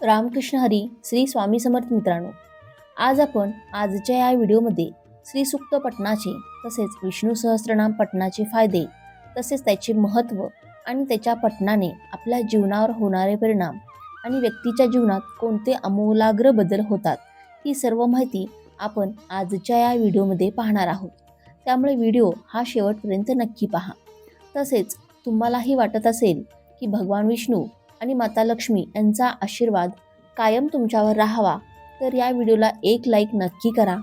रामकृष्ण हरी श्री स्वामी समर्थ मित्रांनो आज आपण आजच्या या व्हिडिओमध्ये श्री सुक्त पठणाचे तसेच विष्णू सहस्रनाम पठणाचे फायदे तसेच त्याचे महत्त्व आणि त्याच्या पठणाने आपल्या जीवनावर होणारे परिणाम आणि व्यक्तीच्या जीवनात कोणते अमूलाग्र बदल होतात ही सर्व माहिती आपण आजच्या या व्हिडिओमध्ये पाहणार आहोत. त्यामुळे व्हिडिओ हा शेवटपर्यंत नक्की पहा. तसेच तुम्हालाही वाटत असेल की भगवान विष्णू आणि माता लक्ष्मी यांचा आशीर्वाद कायम तुमच्यावर राहावा. तर या व्हिडिओला एक लाईक नक्की करा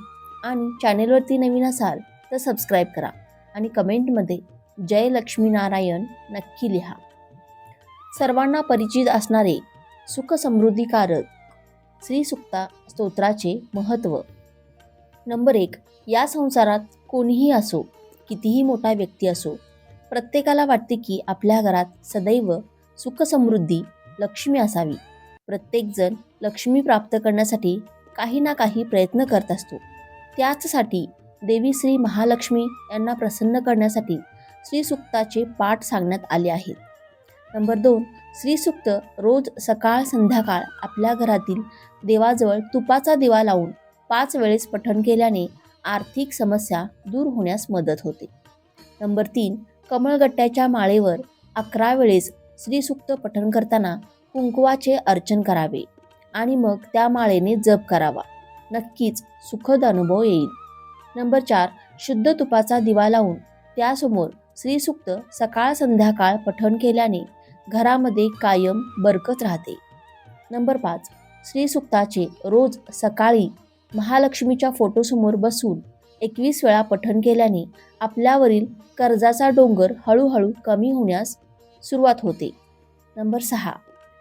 आणि चॅनेलवरती नवीन असाल तर सबस्क्राईब करा आणि कमेंटमध्ये जय लक्ष्मीनारायण नक्की लिहा. सर्वांना परिचित असणारे सुख समृद्धीकारक श्री सुक्ता स्तोत्राचे महत्त्व. नंबर एक या संसारात कोणीही असो कितीही मोठा व्यक्ती असो प्रत्येकाला वाटते की आपल्या घरात सदैव सुखसमृद्धी लक्ष्मी असावी. प्रत्येकजण लक्ष्मी प्राप्त करण्यासाठी काही ना काही प्रयत्न करत असतो. त्याचसाठी देवी श्री महालक्ष्मी यांना प्रसन्न करण्यासाठी श्रीसुक्ताचे पाठ सांगण्यात आले आहेत. नंबर दोन श्रीसुक्त रोज सकाळ संध्याकाळ आपल्या घरातील देवाजवळ तुपाचा दिवा लावून पाच वेळेस पठण केल्याने आर्थिक समस्या दूर होण्यास मदत होते. नंबर तीन कमळगट्ट्याच्या माळेवर अकरा वेळेस श्रीसूक्त पठण करताना कुंकवाचे अर्चन करावे आणि मग त्या माळेने जप करावा. नक्कीच सुखद अनुभव येईल. नंबर चार शुद्ध तुपाचा दिवा लावून त्यासमोर श्रीसूक्त सकाळ संध्याकाळ पठण केल्याने घरामध्ये कायम बरकत राहते. नंबर पाच श्रीसुक्ताचे रोज सकाळी महालक्ष्मीच्या फोटोसमोर बसून एकवीस वेळा पठण केल्याने आपल्यावरील कर्जाचा डोंगर हळूहळू कमी होण्यास सुरुवात होते. नंबर सहा.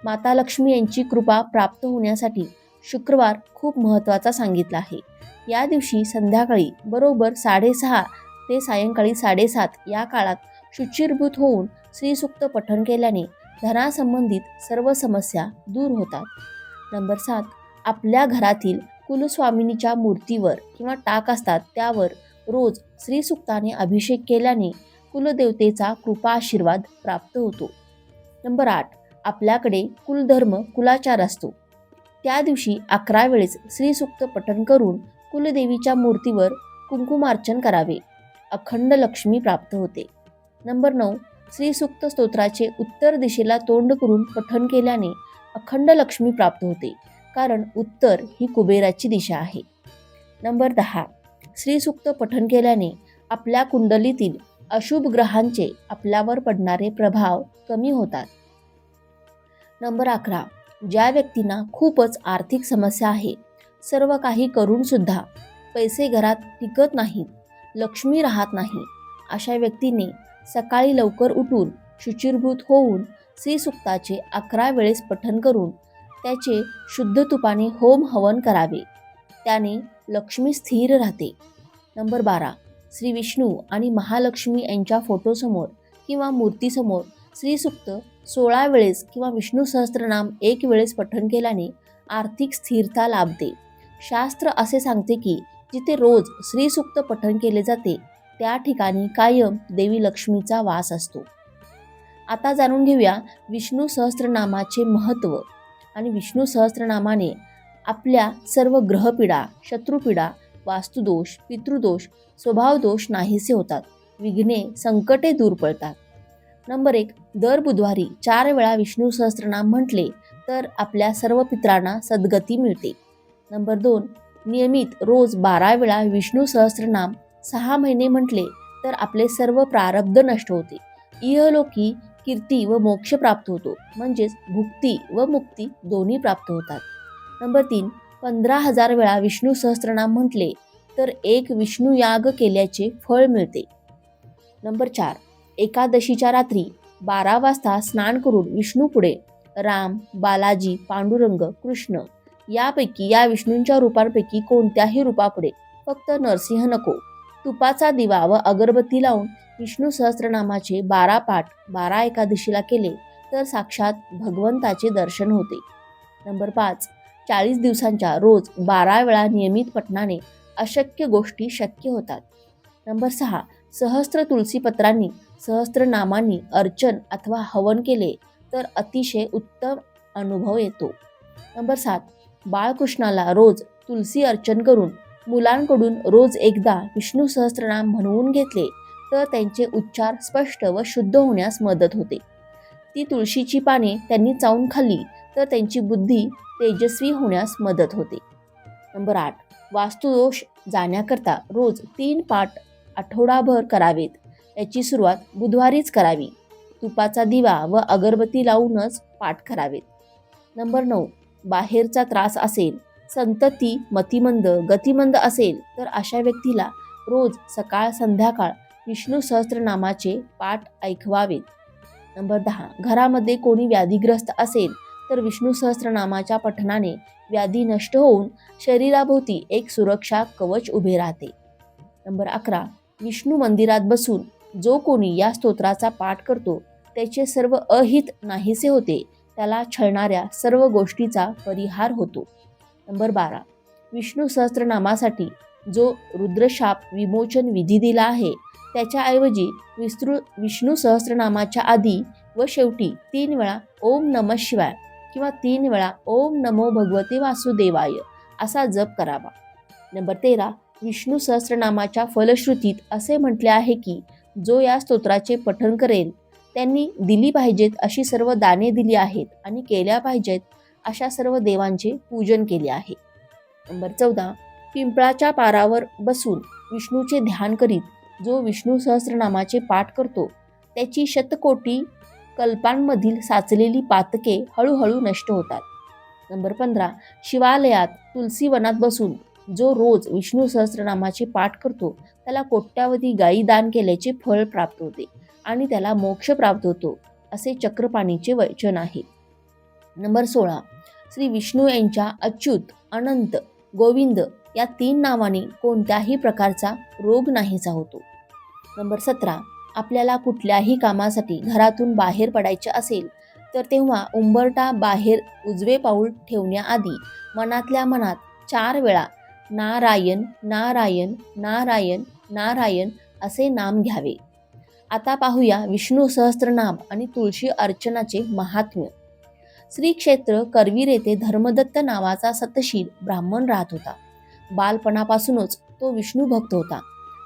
माता लक्ष्मी यांची कृपा प्राप्त होण्यासाठी शुक्रवार खूप महत्त्वाचा सांगितला आहे. या दिवशी संध्याकाळी बरोबर साडेसहा ते सायंकाळी साडेसात या काळात शुचिरभूत होऊन श्रीसुक्त पठण केल्याने धनासंबंधित सर्व समस्या दूर होतात. नंबर सात. आपल्या घरातील कुलस्वामिनीच्या मूर्तीवर किंवा टाक असतात त्यावर रोज श्रीसुक्ताने अभिषेक केल्याने कुलदेवतेचा कृपा आशीर्वाद प्राप्त होतो. नंबर आठ. आपल्याकडे कुलधर्म कुलाचार असतो. त्या दिवशी अकरा वेळेस श्रीसुक्त पठण करून कुलदेवीच्या मूर्तीवर कुंकुमार्चन करावे. अखंड लक्ष्मी प्राप्त होते. नंबर नऊ. श्रीसुक्त स्तोत्राचे उत्तर दिशेला तोंड करून पठण केल्याने अखंड लक्ष्मी प्राप्त होते कारण उत्तर ही कुबेराची दिशा आहे. नंबर दहा. श्रीसुक्त पठण केल्याने आपल्या कुंडलीतील अशुभ ग्रहांचे आपल्यावर पडणारे प्रभाव कमी होतात. नंबर अकरा. ज्या व्यक्तींना खूपच आर्थिक समस्या आहे सर्व काही करूनसुद्धा पैसे घरात टिकत नाहीत लक्ष्मी राहत नाही अशा व्यक्तीने सकाळी लवकर उठून शुचिरभूत होऊन श्रीसुक्ताचे अकरा वेळेस पठण करून त्याचे शुद्ध तुपाने होम हवन करावे. त्याने लक्ष्मी स्थिर राहते. नंबर बारा. श्री विष्णू आणि महालक्ष्मी यांच्या फोटोसमोर किंवा मूर्तीसमोर श्रीसुक्त सोळा वेळेस किंवा विष्णू सहस्त्रनाम एक वेळेस पठण केल्याने आर्थिक स्थिरता लाभते. शास्त्र असे सांगते की जिथे रोज श्रीसुक्त पठण केले जाते त्या ठिकाणी कायम देवी लक्ष्मीचा वास असतो. आता जाणून घेऊया विष्णू सहस्त्रनामाचे महत्त्व. आणि विष्णू सहस्त्रनामाने आपल्या सर्व ग्रहपीडा शत्रुपीडा वास्तुदोष पितृदोष स्वभावदोष नाहीसे होतात. विघ्ने संकटे दूर पडतात. नंबर एक दर बुधवारी चार वेळा विष्णू सहस्त्रनाम म्हटले तर आपल्या सर्व पित्रांना सद्गती मिळते. नंबर दोन नियमित रोज बारा वेळा विष्णू सहस्त्रनाम सहा महिने म्हटले तर आपले सर्व प्रारब्ध नष्ट होते. इहलोकी कीर्ती व मोक्ष प्राप्त होतो. म्हणजेच भुक्ती व मुक्ती दोन्ही प्राप्त होतात. नंबर तीन पंधरा हजार वेळा विष्णू सहस्त्रनाम म्हटले तर एक विष्णू याग केल्याचे फळ मिळते. नंबर चार एकादशीच्या रात्री बारा वाजता स्नान करून विष्णूपुढे राम बालाजी पांडुरंग कृष्ण यापैकी या विष्णूंच्या रूपांपैकी कोणत्याही रूपापुढे फक्त नरसिंह नको. तुपाचा दिवा व अगरबत्ती लावून विष्णू सहस्त्रनामाचे बारा पाठ बारा एकादशीला केले तर साक्षात भगवंताचे दर्शन होते. नंबर पाच चाळीस दिवसांच्या रोज बारा वेळा नियमित पठणाने अशक्य गोष्टी शक्य होतात. नंबर सहा सहस्त्र तुलसीपत्रांनी सहस्त्रनामांनी अर्चन अथवा हवन केले तर अतिशय उत्तम अनुभव येतो. नंबर सात बाळकृष्णाला रोज तुलसी अर्चन करून मुलांकडून रोज एकदा विष्णू सहस्त्रनाम म्हणवून घेतले तर त्यांचे उच्चार स्पष्ट व शुद्ध होण्यास मदत होते. ती तुळशीची पाने त्यांनी चावून खाल्ली तर त्यांची बुद्धी तेजस्वी होण्यास मदत होते. नंबर आठ. वास्तुदोष जाण्याकरता रोज तीन पाठ आठवडाभर करावेत. याची सुरुवात बुधवारीच करावी. तुपाचा दिवा व अगरबत्ती लावूनच पाठ करावेत. नंबर नऊ. बाहेरचा त्रास असेल संतती मतिमंद गतिमंद असेल तर अशा व्यक्तीला रोज सकाळ संध्याकाळ विष्णू सहस्त्रनामाचे पाठ ऐकवावेत. नंबर दहा. घरामध्ये कोणी व्याधीग्रस्त असेल तर विष्णू सहस्त्रनामाच्या पठणाने व्याधी नष्ट होऊन शरीराभोवती एक सुरक्षा कवच उभे राहते. नंबर अकरा. विष्णू मंदिरात बसून जो कोणी या स्तोत्राचा पाठ करतो त्याचे सर्व अहित नाहीसे होते त्याला छळणाऱ्या सर्व गोष्टीचा परिहार होतो. नंबर बारा. विष्णू सहस्त्रनामासाठी जो रुद्रशाप विमोचन विधी दिला आहे त्याच्याऐवजी विस्तृ विष्णू सहस्रनामाच्या आधी व शेवटी तीन वेळा ओम नम शिवाय किंवा तीन वेळा ओम नमो भगवते वासुदेवाय असा जप करावा. नंबर तेरा विष्णू सहस्रनामाच्या फलश्रुतीत असे म्हटले आहे की जो या स्तोत्राचे पठण करेल त्यांनी दिली पाहिजेत अशी सर्व दाने दिली आहेत आणि केल्या पाहिजेत अशा सर्व देवांचे पूजन केले आहे. नंबर चौदा पिंपळाच्या पारावर बसून विष्णूचे ध्यान करीत जो विष्णू सहस्रनामाचे पाठ करतो त्याची शतकोटी कल्पांमधील साचलेली पातके हळूहळू नष्ट होतात. नंबर पंधरा शिवालयात तुलसी वनात बसून जो रोज विष्णू सहस्रनामाचे पाठ करतो त्याला कोट्यावधी गायी दान केल्याचे फळ प्राप्त होते आणि त्याला मोक्ष प्राप्त होतो असे चक्रपाणीचे वचन आहे. नंबर सोळा श्री विष्णू यांच्या अच्युत अनंत गोविंद या तीन नावाने कोणत्याही प्रकारचा रोग नाहीसा होतो. नंबर सतरा आपल्याला कुठल्याही कामासाठी घरातून बाहेर पडायचे असेल तर तेव्हा उंबरटा बाहेर उजवे पाऊल ठेवण्याआधी मनातल्या मनात चार वेळा नारायण नारायण नारायण नारायण असे नाम घ्यावे. आता पाहूया विष्णू सहस्त्रनाम आणि तुळशी अर्चनाचे महात्म्य. श्री क्षेत्र करवीर येथे धर्मदत्त नावाचा सतशील ब्राह्मण राहत होता. बालपणापासूनच तो विष्णू भक्त होता.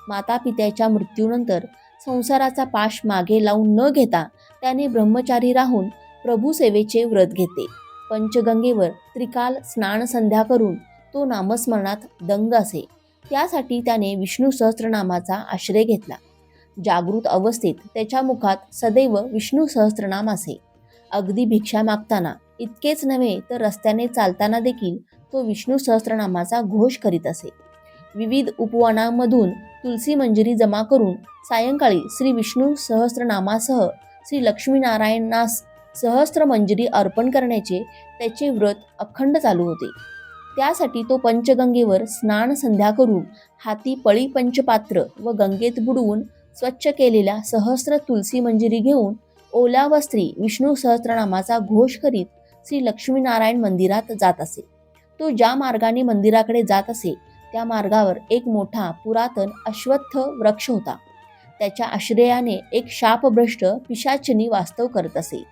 माता पित्याच्या मृत्यूनंतर संसाराचा पाश मागे लावून न घेता त्याने ब्रह्मचारी राहून प्रभूसेवेचे व्रत घेते. पंचगंगेवर त्रिकाल स्नान संध्या करून तो नामस्मरणात दंग असे. त्यासाठी त्याने विष्णू सहस्त्रनामाचा आश्रय घेतला. जागृत अवस्थेत त्याच्या मुखात सदैव विष्णू सहस्त्रनाम असे. अगदी भिक्षा मागताना इतकेच नव्हे तर रस्त्याने चालताना देखील तो विष्णू सहस्त्रनामाचा घोष करीत असे. विविध उपवनांमधून तुलसी मंजिरी जमा करून सायंकाळी श्री विष्णू सहस्त्रनामासह श्री लक्ष्मीनारायणास सहस्त्र मंजिरी अर्पण करण्याचे त्याचे व्रत अखंड चालू होते. त्यासाठी तो पंचगंगेवर स्नान संध्या करून हाती पळी पंचपात्र व गंगेत बुडवून स्वच्छ केलेल्या सहस्त्र तुलसी मंजिरी घेऊन ओला व स्त्री विष्णू सहस्त्रनामाचा घोष करीत श्री लक्ष्मीनारायण मंदिरात जात असे. तो ज्या मार्गाने मंदिराकडे जात असे त्या मार्गावर एक मोठा पुरातन अश्वत्थ वृक्ष होता. त्याच्या आश्रयाने एक शापभ्रष्ट पिशाचनी वास्तव करत असे.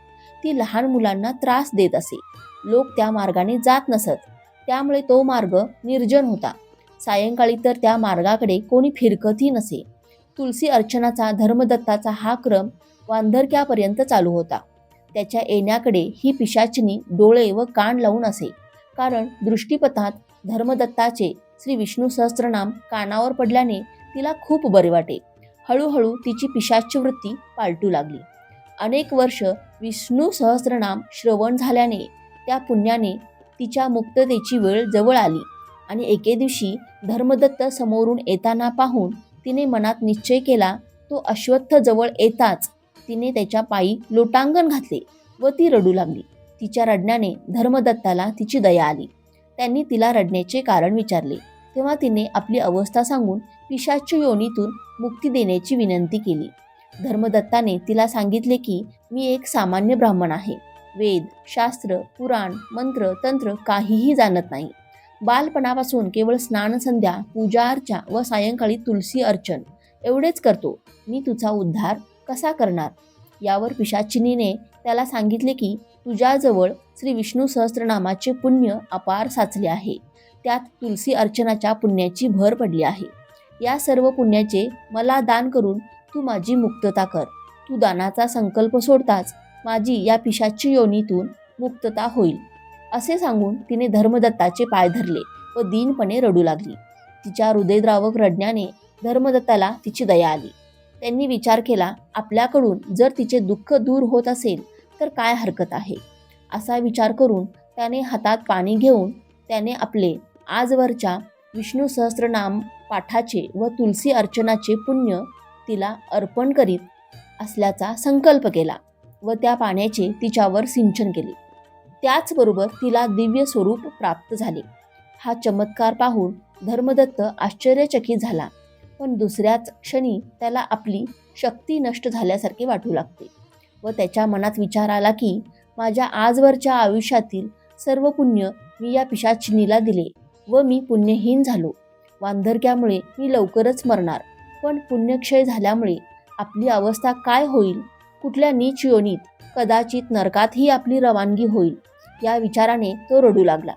ती लहान मुलांना त्रास देत असे. लोक त्या मार्गाने जात नसत. त्यामुळे तो मार्ग निर्जन होता. सायंकाळी तर त्या मार्गाकडे कोणी फिरकतही नसे. तुलसी अर्चनाचा धर्मदत्ताचा हा क्रम वांधरक्यापर्यंत चालू होता. त्याच्या येण्याकडे ही पिशाचनी डोळे व कान लावून असे. कारण दृष्टीपथात धर्मदत्ताचे श्री विष्णू सहस्त्रनाम कानावर पडल्याने तिला खूप बरे वाटे. हळूहळू तिची पिशाची वृत्ती पालटू लागली. अनेक वर्ष विष्णू सहस्त्रनाम श्रवण झाल्याने त्या पुण्याने तिच्या मुक्ततेची वेळ जवळ आली आणि एके दिवशी धर्मदत्त समोरून येताना पाहून तिने मनात निश्चय केला तो अश्वत्थ जवळ येताच तिने त्याच्या पायी लोटांगण घातले व ती रडू लागली. तिच्या रडण्याने धर्मदत्ताला तिची दया आली. त्यांनी तिला रडण्याचे कारण विचारले. तेव्हा तिने आपली अवस्था सांगून पिशाच्य योनीतून मुक्ती देण्याची विनंती केली. धर्मदत्ताने तिला सांगितले की मी एक सामान्य ब्राह्मण आहे. वेद शास्त्र पुराण मंत्र तंत्र काहीही जाणत नाही. बालपणापासून केवळ स्नान संध्या पूजा अर्चा व सायंकाळी तुलसी अर्चन एवढेच करतो. मी तुझा उद्धार कसा करणार? यावर पिशाचिनीने त्याला सांगितले की तुझ्याजवळ श्री विष्णू सहस्त्रनामाचे पुण्य अपार साचले आहे. त्यात तुलसी अर्चनाच्या पुण्याची भर पडली आहे. या सर्व पुण्याचे मला दान करून तू माझी मुक्तता कर. तू दानाचा संकल्प सोडताच माझी या पिशाची योनीतून मुक्तता होईल. असे सांगून तिने धर्मदत्ताचे पाय धरले व दीनपणे रडू लागली. तिच्या हृदयद्रावक रडण्याने धर्मदत्ताला तिची दया आली. त्यांनी विचार केला आपल्याकडून जर तिचे दुःख दूर होत असेल तर काय हरकत आहे? असा विचार करून त्याने हातात पाणी घेऊन त्याने आपले आजवरच्या विष्णू सहस्रनाम पाठाचे व तुलसी अर्चनाचे पुण्य तिला अर्पण करीत असल्याचा संकल्प केला व त्या पाण्याचे तिच्यावर सिंचन केले. त्याचबरोबर तिला दिव्य स्वरूप प्राप्त झाले. हा चमत्कार पाहून धर्मदत्त आश्चर्यचकित झाला. पण दुसऱ्याच क्षणी त्याला आपली शक्ती नष्ट झाल्यासारखे वाटू लागते व त्याच्या मनात विचार आला की माझ्या आजवरच्या आयुष्यातील सर्व पुण्य मी या पिशाचिनीला दिले. व मी पुण्यहीन झालो. वांधरक्यामुळे मी लवकरच मरणार. पण पुण्यक्षय झाल्यामुळे आपली अवस्था काय होईल? कुठल्या नीच योनीत कदाचित नरकातही आपली रवानगी होईल? या विचाराने तो रडू लागला.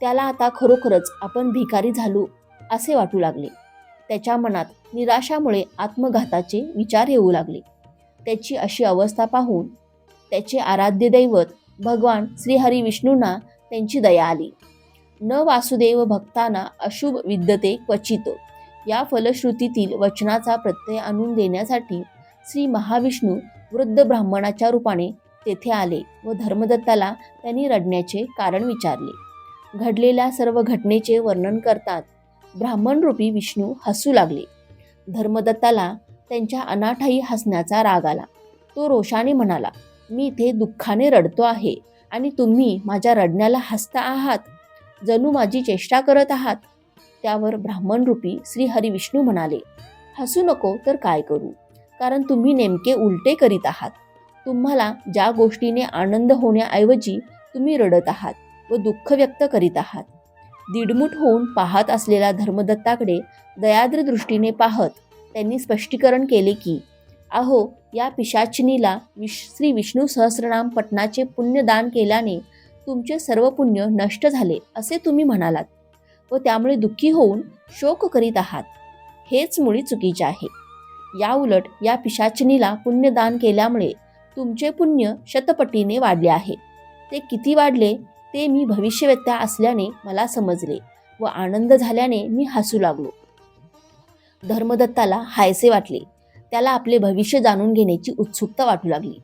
त्याला आता खरोखरच आपण भिकारी झालो असे वाटू लागले. त्याच्या मनात निराशामुळे आत्मघाताचे विचार येऊ लागले. त्याची अशी अवस्था पाहून त्याचे आराध्य दैवत भगवान श्रीहरी विष्णूंना त्यांची दया आली. न वासुदेव भक्ताना अशुभ विद्यते क्वचित. या फलश्रुतीतील वचनाचा प्रत्यय आणून देण्यासाठी श्री महाविष्णू वृद्ध ब्राह्मणाच्या रूपाने तेथे आले व धर्मदत्ताला त्यांनी रडण्याचे कारण विचारले. घडलेल्या सर्व घटनेचे वर्णन करतात. ब्राह्मणरूपी विष्णू हसू लागले. धर्मदत्ताला त्यांच्या अनाठाई हसण्याचा राग आला. तो रोषाने म्हणाला मी इथे दुःखाने रडतो आहे आणि तुम्ही माझ्या रडण्याला हसता आहात. जणू माझी चेष्टा करत आहात. त्यावर ब्राह्मणरूपी श्री हरी विष्णू म्हणाले हसू नको तर काय करू? कारण तुम्ही नेमके उलटे करीत आहात. तुम्हाला ज्या गोष्टीने आनंद होण्याऐवजी तुम्ही रडत आहात व दुःख व्यक्त करीत आहात. दीडमुठ होऊन पाहत असलेल्या धर्मदत्ताकडे दयाद्र दृष्टीने पाहत त्यांनी स्पष्टीकरण केले की अहो या पिशाचिनीला विश श्री विष्णू सहस्रनाम पटनाचे पुण्यदान केल्याने तुमचे सर्व पुण्य नष्ट झाले असे तुम्ही म्हणालात. व त्यामुळे दुःखी होऊन शोक करीत आहात. हेच मुळी चुकीचे आहे. या उलट या पिशाचिनीला पुण्यदान केल्यामुळे तुमचे पुण्य शतपटीने वाढले आहे. ते किती वाढले ते मी भविष्यवेत्या असल्याने मला समजले व आनंद झाल्याने मी हसू लागलो. धर्मदत्ताला हायसे वाटले. त्याला आपले भविष्य जाणून घेण्याची उत्सुकता वाटू लागली.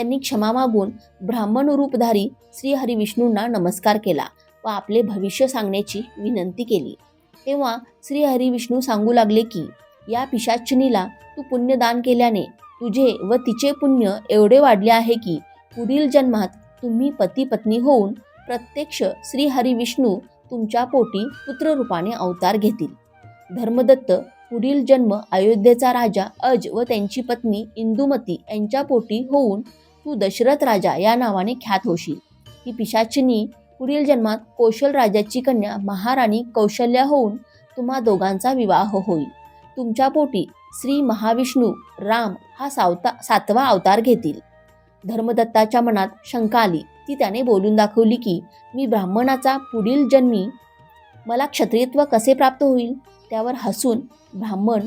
त्यांनी क्षमा मागून ब्राह्मण रूपधारी श्री हरिविष्णूंना नमस्कार केला व आपले भविष्य सांगण्याची विनंती केली. तेव्हा श्री हरिविष्णू सांगू लागले की या पिशाचिनीला तू पुण्यदान केल्याने तुझे व तिचे पुण्य एवढे वाढले आहे की पुढील जन्मात तुम्ही पती पत्नी होऊन प्रत्यक्ष श्री हरी विष्णू तुमच्या पोटी पुत्ररूपाने अवतार घेतील. धर्मदत्त पुढील जन्म अयोध्येचा राजा अज व त्यांची पत्नी इंदुमती यांच्या पोटी होऊन तू दशरथ राजा या नावाने ख्यात होशील. ही पिशाचिनी पुढील जन्मात कौशल राजाची कन्या महाराणी कौशल्या होऊन तुम्हा दोघांचा विवाह होईल. तुमच्या पोटी श्री महाविष्णू राम हा सावता सातवा अवतार घेतील. धर्मदत्ताच्या मनात शंका आली. ती त्याने बोलून दाखवली की मी ब्राह्मणाचा पुढील जन्मी मला क्षत्रियत्व कसे प्राप्त होईल? त्यावर हसून ब्राह्मण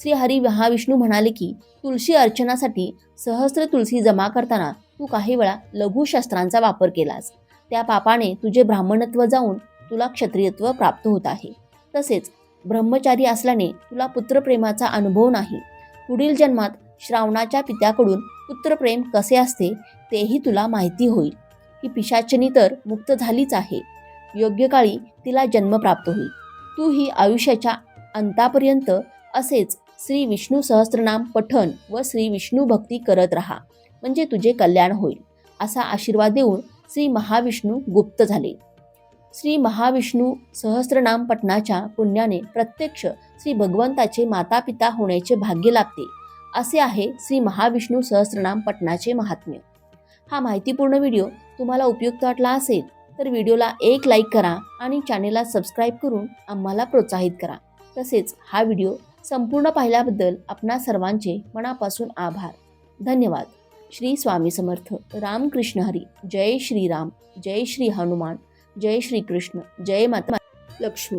श्री हरी महाविष्णू म्हणाले की तुळशी अर्चनासाठी सहस्र तुलसी जमा करताना तू काही वेळा लघुशस्त्रांचा वापर केलास. त्या पापाने तुझे ब्राह्मणत्व जाऊन तुला क्षत्रियत्व प्राप्त होत आहे. तसेच ब्रह्मचारी असल्याने तुला पुत्रप्रेमाचा अनुभव नाही. पुढील जन्मात श्रावणाच्या पित्याकडून पुत्रप्रेम कसे असते तेही तुला माहिती होईल. ही पिशाचनी तर मुक्त झालीच आहे. योग्य काळी तिला जन्म प्राप्त होईल. तू ही आयुष्याच्या अंतापर्यंत असेच श्री विष्णू सहस्त्रनाम पठन व श्री विष्णू भक्ती करत राहा. म्हणजे तुझे कल्याण होईल. असा आशीर्वाद देऊन श्री महाविष्णू गुप्त झाले. श्री महाविष्णू सहस्त्रनाम पठणाच्या पुण्याने प्रत्यक्ष श्री भगवंताचे माता पिता होण्याचे भाग्य लाभते असे आहे श्री महाविष्णू सहस्त्रनाम पठणाचे महात्म्य. हा माहितीपूर्ण व्हिडिओ तुम्हाला उपयुक्त वाटला असेल तर व्हिडिओला एक लाईक करा आणि चॅनेलला सबस्क्राईब करून आम्हाला प्रोत्साहित करा. तसेच हा व्हिडिओ संपूर्ण पाहिल्याबद्दल आपणा सर्वांचे मनापासून आभार. धन्यवाद. श्री स्वामी समर्थ. रामकृष्ण हरी. जय श्रीराम. जय श्री हनुमान. जय श्री कृष्ण जय माता लक्ष्मी.